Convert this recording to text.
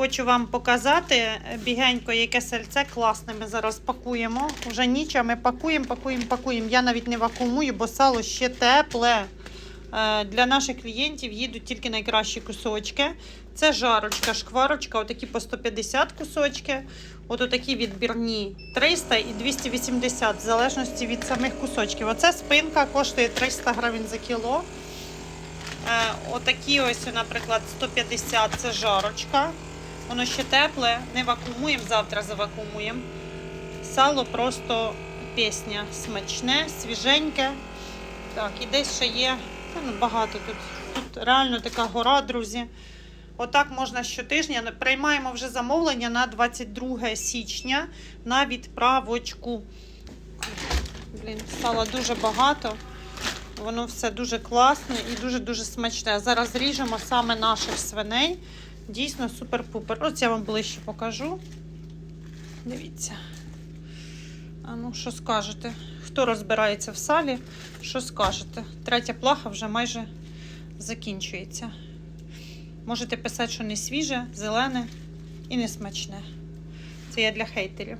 Хочу вам показати бігенько, яке сальце класне. Ми зараз пакуємо. Уже ніч, а ми пакуємо, пакуємо, пакуємо. Я навіть не вакуумую, бо сало ще тепле. Е, Для наших клієнтів їдуть тільки найкращі кусочки. Це жарочка, шкварочка, отакі по 150 кусочки. От отакі відбірні 300 і 280, в залежності від самих кусочків. Оце спинка коштує 300 гривень за кіло. Е, Отакі ось, наприклад, 150 це жарочка. Воно ще тепле, не вакуумуємо, завтра завакуумуємо. Сало просто пісня смачне, свіженьке. Так, і десь ще є ну, багато тут. Тут реально така гора, друзі. Отак можна щотижня. Приймаємо вже замовлення на 22 січня на відправочку. Блін, сала дуже багато. Воно все дуже класне і дуже-дуже смачне. Зараз ріжемо саме наших свиней. Дійсно супер-пупер. Ось я вам ближче покажу. Дивіться. А ну, що скажете? Хто розбирається в салі, що скажете? Третя плаха вже майже закінчується. Можете писати, що не свіже, зелене і не смачне. Це я для хейтерів.